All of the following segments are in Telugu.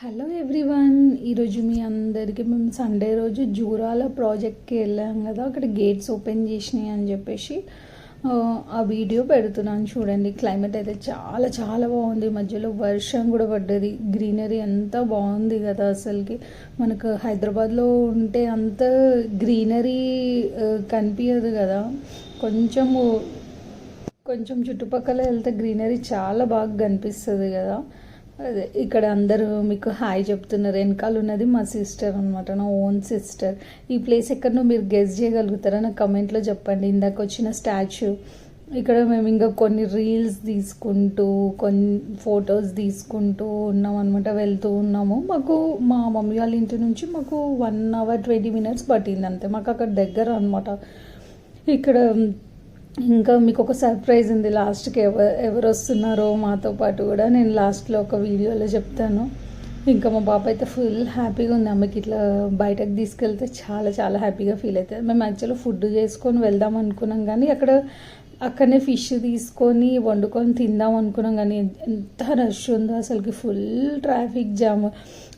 హలో ఎవ్రీవన్ ఈరోజు మీ అందరికీ మేము సండే రోజు జూరాల ప్రాజెక్ట్కి వెళ్ళాం కదా అక్కడ గేట్స్ ఓపెన్ చేసినాయి అని చెప్పేసి ఆ, వీడియో పెడుతున్నాను చూడండి. క్లైమేట్ అయితే చాలా చాలా బాగుంది. మధ్యలో వర్షం కూడా పడ్డది. గ్రీనరీ ఎంత బాగుంది కదా అసలుకి. మనకు హైదరాబాద్లో ఉంటే అంత గ్రీనరీ కనిపించదు కదా. కొంచెము కొంచెం చుట్టుపక్కల వెళ్తే గ్రీనరీ చాలా బాగా కనిపిస్తుంది కదా. ఇక్కడ అందరూ మీకు హాయ్ చెప్తున్నారు. వెనకాల ఉన్నది మా సిస్టర్ అనమాట నా ఓన్ సిస్టర్. ఈ ప్లేస్ ఎక్కడనో మీరు గెస్ చేయగలుగుతారా? నాకు కమెంట్లో చెప్పండి. ఇందాక వచ్చిన స్టాచ్యూ ఇక్కడ మేము ఇంకా కొన్ని రీల్స్ తీసుకుంటూ కొన్ని ఫొటోస్ తీసుకుంటూ ఉన్నాం అనమాట వెళ్తూ ఉన్నాము. మాకు మా మమ్మీ వాళ్ళ ఇంటి నుంచి మాకు వన్ అవర్ ట్వంటీ మినిట్స్ పట్టింది అంతే. మాకు అక్కడ దగ్గర అనమాట ఇక్కడ ఇంకా మీకు ఒక సర్ప్రైజ్ ఉంది. లాస్ట్కి ఎవరు ఎవరు వస్తున్నారో మాతో పాటు కూడా నేను లాస్ట్లో ఒక వీడియోలో చెప్తాను. ఇంకా మా పాప అయితే ఫుల్ హ్యాపీగా ఉంది. అమ్మకి ఇట్లా బయటకు తీసుకెళ్తే చాలా చాలా హ్యాపీగా ఫీల్ అవుతుంది. మేము యాక్చువల్లీ ఫుడ్ చేసుకొని వెళ్దాం అనుకున్నాం కానీ అక్కడ అక్కడనే ఫిష్ తీసుకొని వండుకొని తిందాం అనుకున్నాం కానీ ఎంత రష్ ఉందో అసలుకి ఫుల్ ట్రాఫిక్ జామ్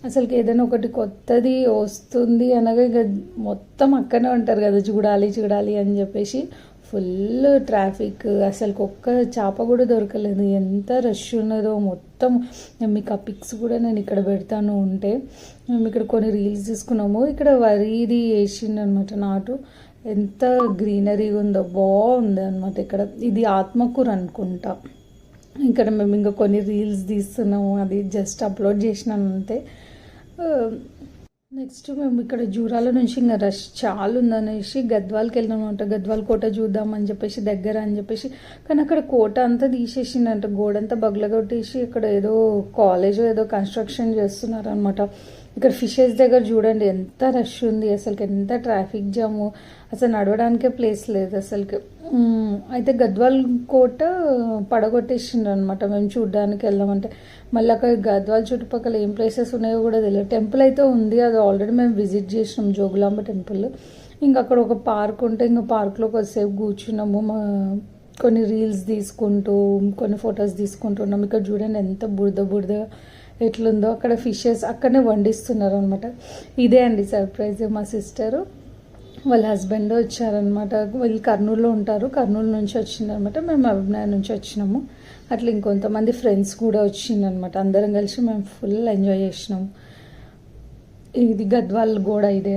అసలుకి ఏదైనా ఒకటి కొత్తది వస్తుంది అనగా ఇక మొత్తం అక్కడనే ఉంటారు కదా చూడాలి చూడాలి అని చెప్పేసి ఫుల్ ట్రాఫిక్. అసలు ఒక్క చేప కూడా దొరకలేదు. ఎంత రష్ ఉన్నదో మొత్తం. మీకు ఆ పిక్స్ కూడా నేను ఇక్కడ పెడతాను ఉంటే. మేము ఇక్కడ కొన్ని రీల్స్ తీసుకున్నాము. ఇక్కడ వరిది వేసిండు అనమాట నాటు. ఎంత గ్రీనరీగా ఉందో బాగుంది అనమాట ఇక్కడ. ఇది ఆత్మకూర అనుకుంటా. ఇక్కడ మేము ఇంకా కొన్ని రీల్స్ తీస్తున్నాము. అది జస్ట్ అప్లోడ్ చేసినాను అంతే. నెక్స్ట్ మేము ఇక్కడ జూరాల నుంచి ఇంకా రష్ చాలా ఉందనేసి గద్వాల్కి వెళ్ళినామంట. గద్వాల్ కోట చూద్దామని చెప్పేసి దగ్గర అని చెప్పేసి. కానీ అక్కడ కోట అంతా తీసేసిందంట. గోడంతా బగ్లగొట్టేసి ఇక్కడ ఏదో కాలేజ్ ఏదో కన్స్ట్రక్షన్ చేస్తున్నారనమాట ఇక్కడ ఫిషెస్ దగ్గర చూడండి ఎంత రష్ ఉంది. అసలుకి ఎంత ట్రాఫిక్ జాము అసలు నడవడానికే ప్లేస్ లేదు అసలుకి. అయితే గద్వాల్ కోట పడగొట్టేసిండ్రు అనమాట మేము చూడడానికి వెళ్ళామంటే. మళ్ళీ అక్కడ గద్వాల్ చుట్టుపక్కల ఏం ప్లేసెస్ ఉన్నాయో కూడా తెలియదు. టెంపుల్ అయితే ఉంది. అది ఆల్రెడీ మేము విజిట్ చేసినాం జోగులాంబ టెంపుల్ ఇంకా అక్కడ ఒక పార్క్ ఉంటే ఇంకా పార్క్లో కొద్దిసేపు కూర్చున్నాము. మా కొన్ని రీల్స్ తీసుకుంటూ కొన్ని ఫొటోస్ తీసుకుంటున్నాం ఇక్కడ చూడండి ఎంత బురద బురద ఎట్లుందో అక్కడ ఫిషెస్ అక్కడనే వండిస్తున్నారు అనమాట ఇదే అండి సర్ప్రైజ్ మా సిస్టరు వాళ్ళ హస్బెండ్ వచ్చారనమాట వీళ్ళు కర్నూలులో ఉంటారు. కర్నూలు నుంచి వచ్చిందనమాట మేము అభినయ నుంచి వచ్చినాము. అట్లా ఇంకొంతమంది ఫ్రెండ్స్ కూడా వచ్చిందనమాట అందరం కలిసి మేము ఫుల్ ఎంజాయ్ చేసినాము. ఇది గద్వాల్ గోడ ఇదే